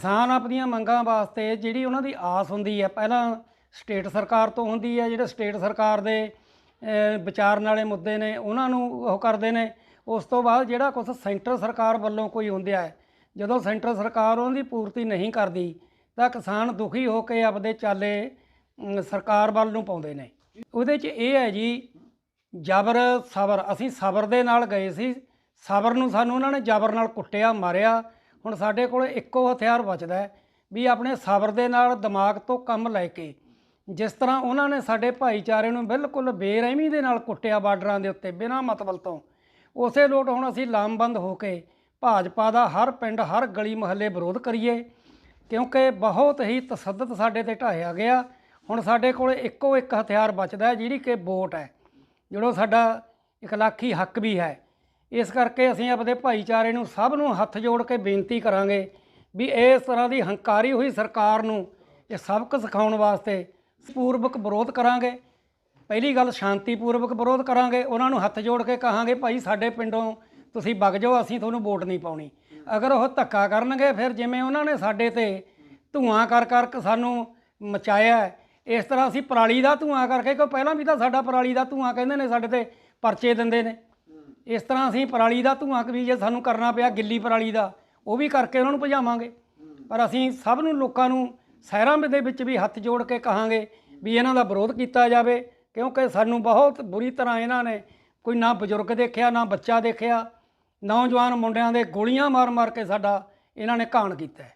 ਕਿਸਾਨ ਆਪਣੀਆਂ ਮੰਗਾਂ ਵਾਸਤੇ ਜਿਹੜੀ ਉਹਨਾਂ ਦੀ ਆਸ ਹੁੰਦੀ ਹੈ, ਪਹਿਲਾਂ ਸਟੇਟ ਸਰਕਾਰ ਤੋਂ ਹੁੰਦੀ ਹੈ, ਜਿਹੜੇ ਸਟੇਟ ਸਰਕਾਰ ਦੇ ਵਿਚਾਰਨ ਵਾਲੇ ਮੁੱਦੇ ਨੇ, ਉਹਨਾਂ ਨੂੰ ਉਹ ਕਰਦੇ ਨੇ। ਉਸ ਤੋਂ ਬਾਅਦ ਜਿਹੜਾ ਕੁਝ ਸੈਂਟਰ ਸਰਕਾਰ ਵੱਲੋਂ ਕੋਈ ਹੁੰਦਿਆ ਹੈ, ਜਦੋਂ ਸੈਂਟਰ ਸਰਕਾਰ ਉਹਦੀ ਪੂਰਤੀ ਨਹੀਂ ਕਰਦੀ, ਤਾਂ ਕਿਸਾਨ ਦੁਖੀ ਹੋ ਕੇ ਆਪਦੇ ਚਾਲੇ ਸਰਕਾਰ ਵੱਲ ਨੂੰ ਪਾਉਂਦੇ ਨੇ। ਉਹਦੇ 'ਚ ਇਹ ਹੈ ਜੀ, ਜਬਰ ਸਬਰ। ਅਸੀਂ ਸਬਰ ਦੇ ਨਾਲ ਗਏ ਸੀ, ਸਬਰ ਨੂੰ ਸਾਨੂੰ ਉਹਨਾਂ ਨੇ ਜਬਰ ਨਾਲ ਕੁੱਟਿਆ, ਮਾਰਿਆ। ਹੁਣ ਸਾਡੇ ਕੋਲ ਇੱਕੋ ਹਥਿਆਰ ਬਚਦਾ ਹੈ ਵੀ ਆਪਣੇ ਸਬਰ ਦੇ ਨਾਲ ਦਿਮਾਗ ਤੋਂ ਕੰਮ ਲੈ ਕੇ ਜਿਸ ਤਰ੍ਹਾਂ ਉਹਨਾਂ ਨੇ ਸਾਡੇ ਭਾਈਚਾਰੇ ਨੂੰ ਬਿਲਕੁਲ ਬੇਰਹਿਮੀ ਦੇ ਨਾਲ ਕੁੱਟਿਆ ਬਾਰਡਰਾਂ ਦੇ ਉੱਤੇ ਬਿਨਾਂ ਮਤਲਬ ਤੋਂ, ਉਸੇ ਲੋਟ ਹੁਣ ਅਸੀਂ ਲਾਮਬੰਦ ਹੋ ਕੇ ਭਾਜਪਾ ਦਾ ਹਰ ਪਿੰਡ, ਹਰ ਗਲੀ ਮੁਹੱਲੇ ਵਿਰੋਧ ਕਰੀਏ, ਕਿਉਂਕਿ ਬਹੁਤ ਹੀ ਤਸੱਦਦ ਸਾਡੇ ਤੇ ਢਾਇਆ ਗਿਆ। ਹੁਣ ਸਾਡੇ ਕੋਲ ਇੱਕੋ ਇੱਕ ਹਥਿਆਰ ਬਚਦਾ ਹੈ ਜਿਹੜੀ ਕਿ ਵੋਟ ਹੈ, ਜਿਹੜਾ ਸਾਡਾ ਇਕਲਾਖੀ ਹੱਕ ਵੀ ਹੈ। ਇਸ ਕਰਕੇ ਅਸੀਂ ਆਪਣੇ ਭਾਈਚਾਰੇ ਨੂੰ ਸਭ ਨੂੰ ਹੱਥ ਜੋੜ ਕੇ ਬੇਨਤੀ ਕਰਾਂਗੇ ਵੀ ਇਸ ਤਰ੍ਹਾਂ ਦੀ ਹੰਕਾਰੀ ਹੋਈ ਸਰਕਾਰ ਨੂੰ ਇਹ ਸਬਕ ਸਿਖਾਉਣ ਵਾਸਤੇ ਪੂਰਵਕ ਵਿਰੋਧ ਕਰਾਂਗੇ। ਪਹਿਲੀ ਗੱਲ ਸ਼ਾਂਤੀਪੂਰਵਕ ਵਿਰੋਧ ਕਰਾਂਗੇ। ਉਹਨਾਂ ਨੂੰ ਹੱਥ ਜੋੜ ਕੇ ਕਹਾਂਗੇ, ਭਾਈ, ਸਾਡੇ ਪਿੰਡੋਂ ਤੁਸੀਂ ਵਗ ਜਾਓ, ਅਸੀਂ ਤੁਹਾਨੂੰ ਵੋਟ ਨਹੀਂ ਪਾਉਣੀ। ਅਗਰ ਉਹ ਧੱਕਾ ਕਰਨਗੇ, ਫਿਰ ਜਿਵੇਂ ਉਹਨਾਂ ਨੇ ਸਾਡੇ ਤੇ ਧੂਆਂ ਕਰ ਕਰ ਸਾਨੂੰ ਮਚਾਇਆ ਇਸ ਤਰ੍ਹਾਂ ਅਸੀਂ ਪਰਾਲੀ ਦਾ ਧੂਆਂ ਕਰਕੇ, ਕਿਉਂ ਪਹਿਲਾਂ ਵੀ ਤਾਂ ਸਾਡਾ ਪਰਾਲੀ ਦਾ ਧੂਆਂ ਕਹਿੰਦੇ ਨੇ ਸਾਡੇ ਤੇ ਪਰਚੇ ਦਿੰਦੇ ਨੇ। ਇਸ ਤਰ੍ਹਾਂ ਅਸੀਂ ਪਰਾਲੀ ਦਾ ਧੂਆਂ ਵੀ ਜੇ ਸਾਨੂੰ ਕਰਨਾ ਪਿਆ ਗਿੱਲੀ ਪਰਾਲੀ ਦਾ, ਉਹ ਵੀ ਕਰਕੇ ਉਹਨਾਂ ਨੂੰ ਭਜਾਵਾਂਗੇ। ਪਰ ਅਸੀਂ ਸਭ ਨੂੰ ਲੋਕਾਂ ਨੂੰ ਸ਼ਹਿਰਾਂ ਦੇ ਵਿੱਚ ਵੀ ਹੱਥ ਜੋੜ ਕੇ ਕਹਾਂਗੇ ਵੀ ਇਹਨਾਂ ਦਾ ਵਿਰੋਧ ਕੀਤਾ ਜਾਵੇ, ਕਿਉਂਕਿ ਸਾਨੂੰ ਬਹੁਤ ਬੁਰੀ ਤਰ੍ਹਾਂ ਇਹਨਾਂ ਨੇ ਕੋਈ ਨਾ ਬਜ਼ੁਰਗ ਦੇਖਿਆ, ਨਾ ਬੱਚਾ ਦੇਖਿਆ, ਨੌਜਵਾਨ ਮੁੰਡਿਆਂ ਦੇ ਗੋਲੀਆਂ ਮਾਰ ਮਾਰ ਕੇ ਸਾਡਾ ਇਹਨਾਂ ਨੇ ਘਾਣ ਕੀਤਾ ਹੈ।